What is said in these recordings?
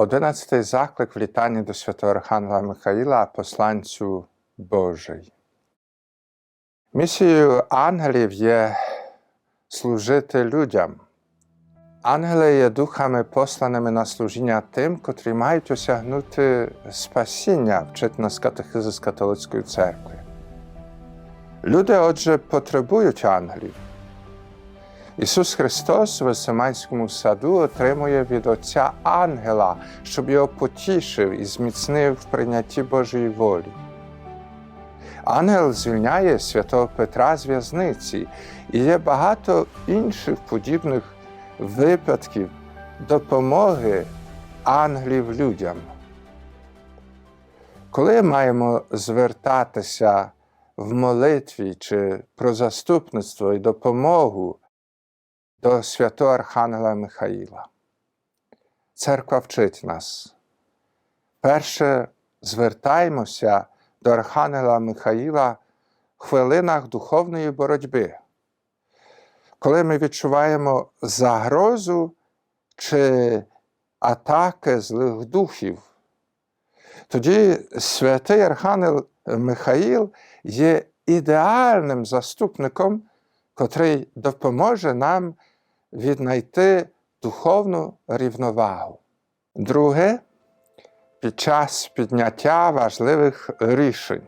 Одинадцятий заклик в літанні до святого Архангела Михаїла, посланцю Божий. Місією ангелів є служити людям. Ангели є духами, посланими на служіння тим, котрі мають осягнути спасіння, вчить нас катехизис католицької церкви. Люди, отже, потребують ангелів. Ісус Христос в Семанському саду отримує від Отця ангела, щоб його потішив і зміцнив в прийнятті Божої волі. Ангел звільняє святого Петра з в'язниці, і є багато інших подібних випадків допомоги ангелів людям. Коли маємо звертатися в молитві чи про заступництво і допомогу до святого Архангела Михаїла. Церква вчить нас. Перше звертаємося до Архангела Михаїла в хвилинах духовної боротьби, коли ми відчуваємо загрозу чи атаки злих духів. Тоді святий Архангел Михаїл є ідеальним заступником, котрий допоможе нам віднайти духовну рівновагу. Друге, під час підняття важливих рішень.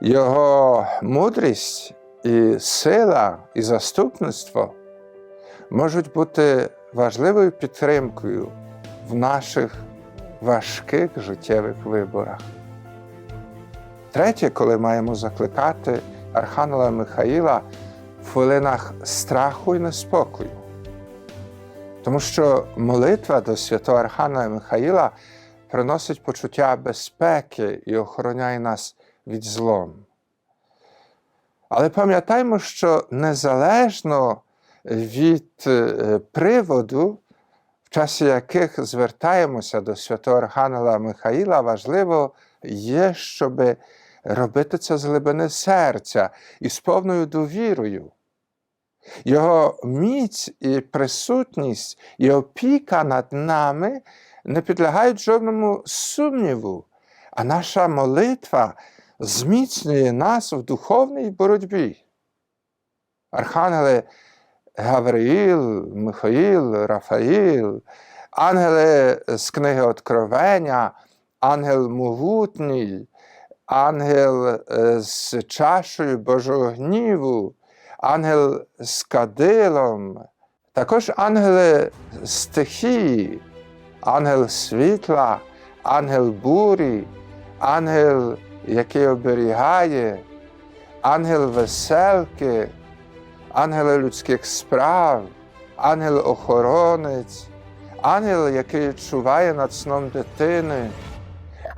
Його мудрість і сила, і заступництво можуть бути важливою підтримкою в наших важких життєвих виборах. Третє, коли маємо закликати Архангела Михаїла в хвилинах страху і неспокою. Тому що молитва до святого Архангела Михаїла приносить почуття безпеки і охороняє нас від злом. Але пам'ятаймо, що незалежно від е, приводу, в часі яких звертаємося до святого Архангела Михаїла, важливо є, щоб робити це з глибини серця і з повною довірою. Його міць і присутність і опіка над нами не підлягають жодному сумніву, а наша молитва зміцнює нас в духовній боротьбі. Архангели Гавриїл, Михаїл, Рафаїл, ангели з книги Откровення, ангел Могутній, ангел е, з чашою Божого гніву, ангел з кадилом, також ангели стихії, ангел світла, ангел бурі, ангел, який оберігає, ангел веселки, ангели людських справ, ангел-охоронець, ангел, який чуває над сном дитини,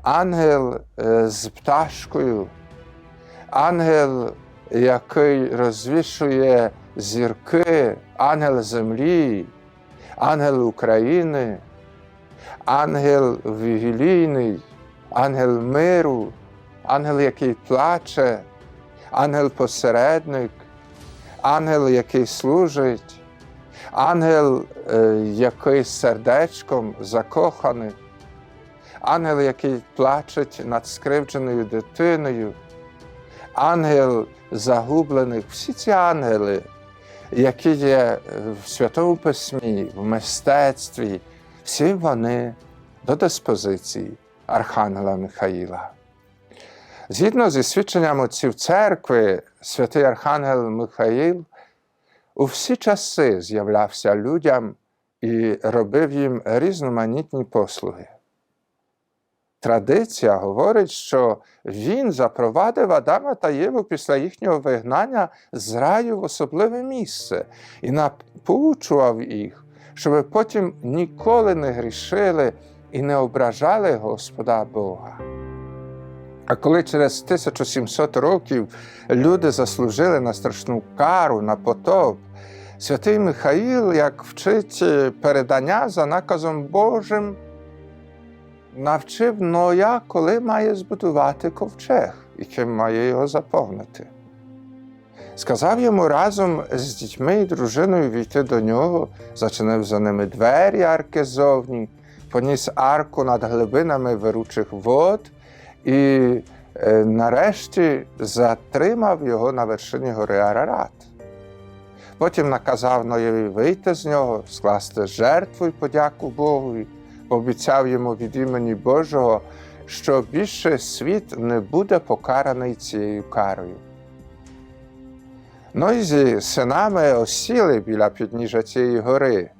ангел е, з пташкою, ангел, який розвішує зірки, ангел землі, ангел України, ангел вігілійний, ангел миру, ангел, який плаче, ангел-посередник, ангел, який служить, ангел, е, який сердечком закоханий, ангел, який плачеть над скривдженою дитиною, ангел загублених, всі ці ангели, які є в Святому Письмі, в мистецтві, всі вони до диспозиції Архангела Михаїла. Згідно зі свідченням отців церкви, святий Архангел Михаїл у всі часи з'являвся людям і робив їм різноманітні послуги. Традиція говорить, що він запровадив Адама та Єву після їхнього вигнання з раю в особливе місце і напоучував їх, щоб потім ніколи не грішили і не ображали Господа Бога. А коли через 1700 років люди заслужили на страшну кару, на потоп, святий Михаїл, як вчить передання за наказом Божим, навчив Ноя, коли має збудувати ковчег і ким має його заповнити. Сказав йому разом з дітьми і дружиною війти до нього, зачинив за ними двері арки зовні, поніс арку над глибинами виручих вод і е, нарешті затримав його на вершині гори Арарат. Потім наказав Ноєві вийти з нього, скласти жертву і подяку Богу, і пообіцяв йому від імені Божого, що більше світ не буде покараний цією карою. Ну і зі синами осіли біля підніжжя цієї гори.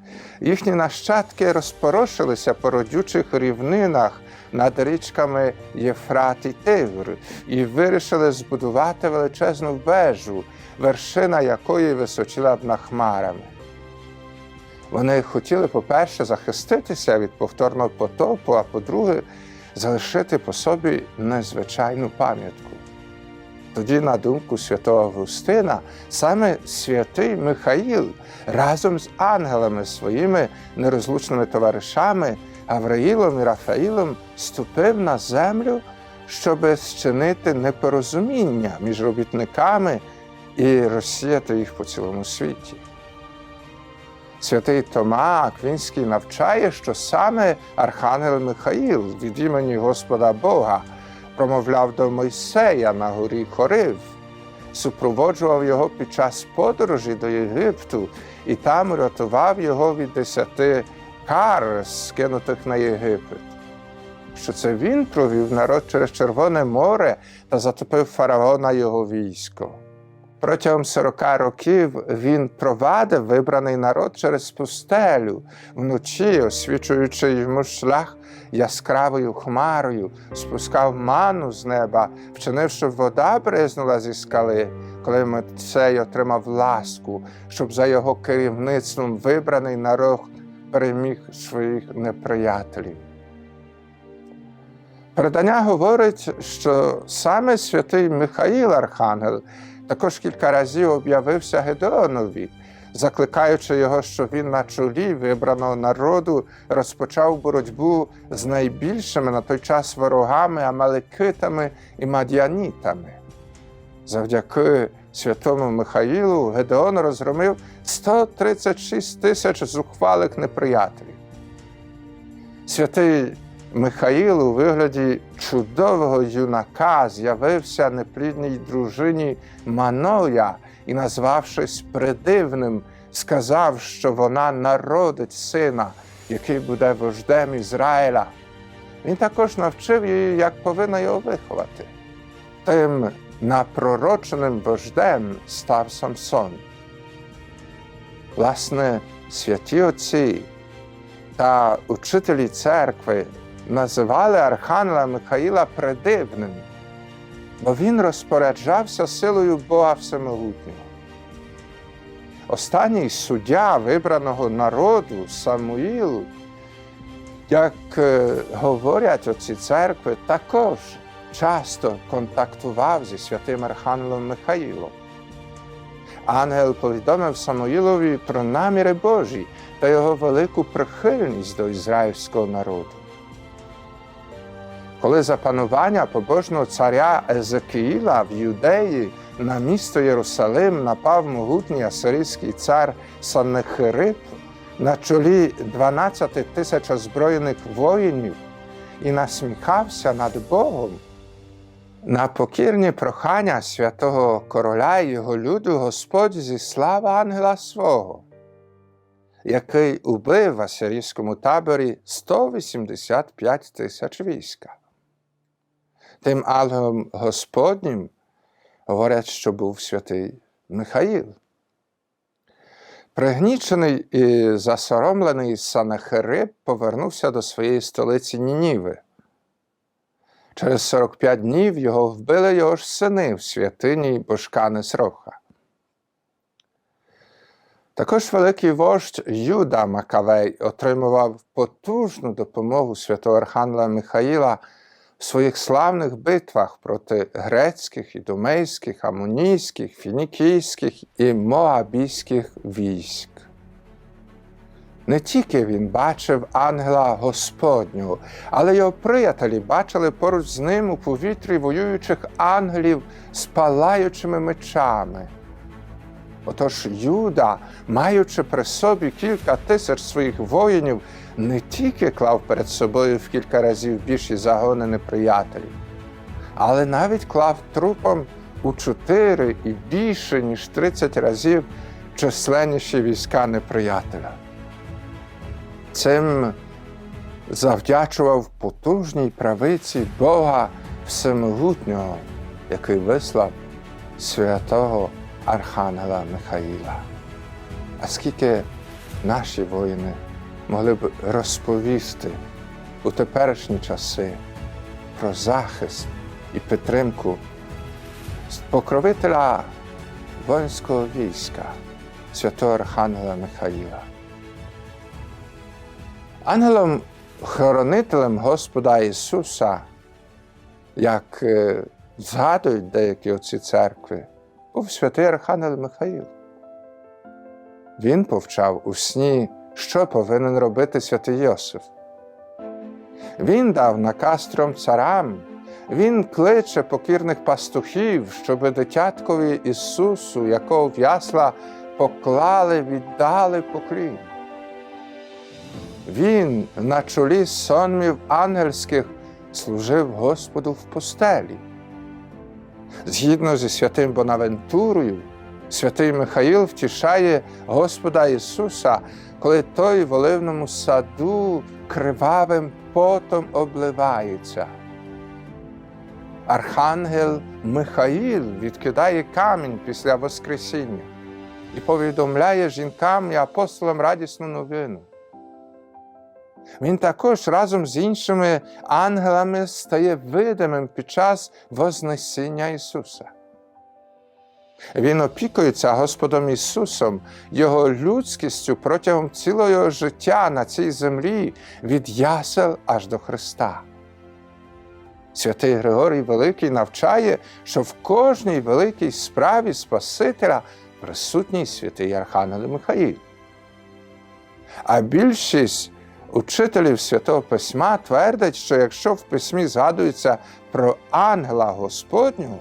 Їхні нащадки розпорошилися по родючих рівнинах над річками Єфрат і Тигр і вирішили збудувати величезну вежу, вершина якої височила б над хмарами. Вони хотіли, по-перше, захиститися від повторного потопу, а по-друге, залишити по собі незвичайну пам'ятку. Тоді, на думку святого Августина, саме святий Михаїл разом з ангелами своїми нерозлучними товаришами Гавраїлом і Рафаїлом ступив на землю, щоб зчинити непорозуміння між робітниками і розсіяти їх по цілому світі. Святий Тома Аквінський навчає, що саме Архангел Михаїл від імені Господа Бога промовляв до Мойсея на горі Хорив, супроводжував його під час подорожі до Єгипту і там рятував його від десяти кар, скинутих на Єгипет. Що це він провів народ через Червоне море та затопив фараона його військо. Протягом 40 років він провадив вибраний народ через пустелю, вночі, освічуючи йому шлях яскравою хмарою, спускав ману з неба, вчинив, щоб вода бризнула зі скали, коли Мойсей отримав ласку, щоб за його керівництвом вибраний народ переміг своїх неприятелів. Передання говорить, що саме святий Михаїл Архангел також кілька разів об'явився Гедеонові, закликаючи його, що він на чолі вибраного народу розпочав боротьбу з найбільшими на той час ворогами, амаликитами і мадіанітами. Завдяки святому Михаїлу Гедеон розгромив 136 тисяч зухвалих неприятелів. Святий Михаїл у вигляді чудового юнака з'явився неплідній дружині Маноя і, назвавшись придивним, сказав, що вона народить сина, який буде вождем Ізраїля. Він також навчив її, як повинна його виховати. Тим напророченим вождем став Самсон. Власне, святі отці та учителі церкви називали Архангела Михаїла придивним, бо він розпоряджався силою Бога Всемогутнього. Останній суддя вибраного народу Самуїл, як е, говорять оці церкви, також часто контактував зі святим Архангелом Михаїлом. Ангел повідомив Самуїлові про наміри Божі та його велику прихильність до ізраїльського народу. Коли за панування побожного царя Езекіїла в Юдеї на місто Єрусалим напав могутній асирійський цар Саннехирип на чолі 12 тисяч озброєних воїнів і насміхався над Богом. На покірні прохання святого короля і його люду Господь зіслав ангела свого, який убив в асирійському таборі 185 тисяч війська. Тим ангелом Господнім говорять, що був святий Михаїл. Пригнічений і засоромлений Санахирип повернувся до своєї столиці Нініви. Через 45 днів його вбили його ж сини в святині Божка Несроха. Також великий вождь Юда Макавей отримував потужну допомогу святого Архангела Михаїла своїх славних битвах проти грецьких, ідомейських, амонійських, фінікійських і моабійських військ. Не тільки він бачив ангела Господнього, але його приятелі бачили поруч з ним у повітрі воюючих ангелів з палаючими мечами. Отож Юда, маючи при собі кілька тисяч своїх воїнів, не тільки клав перед собою в кілька разів більші загони неприятелів, але навіть клав трупом у чотири і більше, ніж 30 разів численніші війська неприятеля. Цим завдячував потужній правиці Бога Всемогутнього, який вислав святого Архангела Михаїла. А скільки наші воїни могли б розповісти у теперішні часи про захист і підтримку покровителя воїнського війська, святого Архангела Михаїла. Ангелом-хоронителем Господа Ісуса, як е, згадують деякі отці церкви, був святий Архангел Михаїл. Він повчав у сні, що повинен робити святий Йосиф. Він дав наказ трьом царам, він кличе покірних пастухів, щоби дитяткові Ісусу, якого в ясла поклали, віддали поклін. Він на чолі сонмів ангельських служив Господу в постелі. Згідно зі святим Бонавентурою, святий Михаїл втішає Господа Ісуса, коли той в оливному саду кривавим потом обливається. Архангел Михаїл відкидає камінь після Воскресіння і повідомляє жінкам і апостолам радісну новину. Він також разом з іншими ангелами стає видимим під час Вознесіння Ісуса. Він опікується Господом Ісусом, Його людськістю протягом цілого життя на цій землі від ясел аж до Христа. Святий Григорій Великий навчає, що в кожній великій справі Спасителя присутній святий Архангел Михаїл. А більшість учителів Святого Письма твердять, що якщо в письмі згадується про ангела Господнього,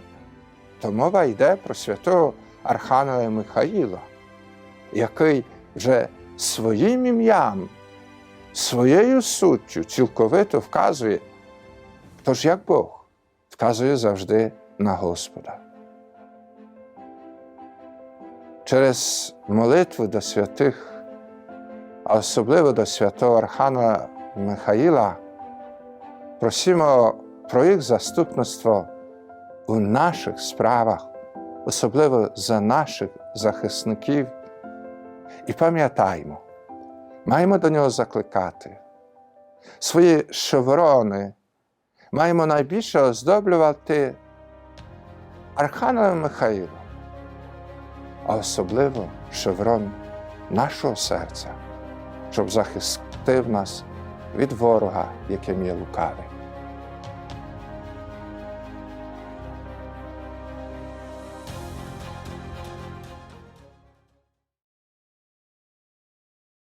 то мова йде про святого Архангела Михаїла, який вже своїм ім'ям, своєю суттю цілковито вказує, тож як Бог вказує завжди на Господа. Через молитву до святих, особливо до святого Архана Михаїла, просимо про їх заступництво у наших справах, особливо за наших захисників. І пам'ятаємо, маємо до нього закликати. Свої шеврони маємо найбільше оздоблювати Архангелом Михаїлом, а особливо шеврон нашого серця, щоб захистив нас від ворога, яким є лукавий.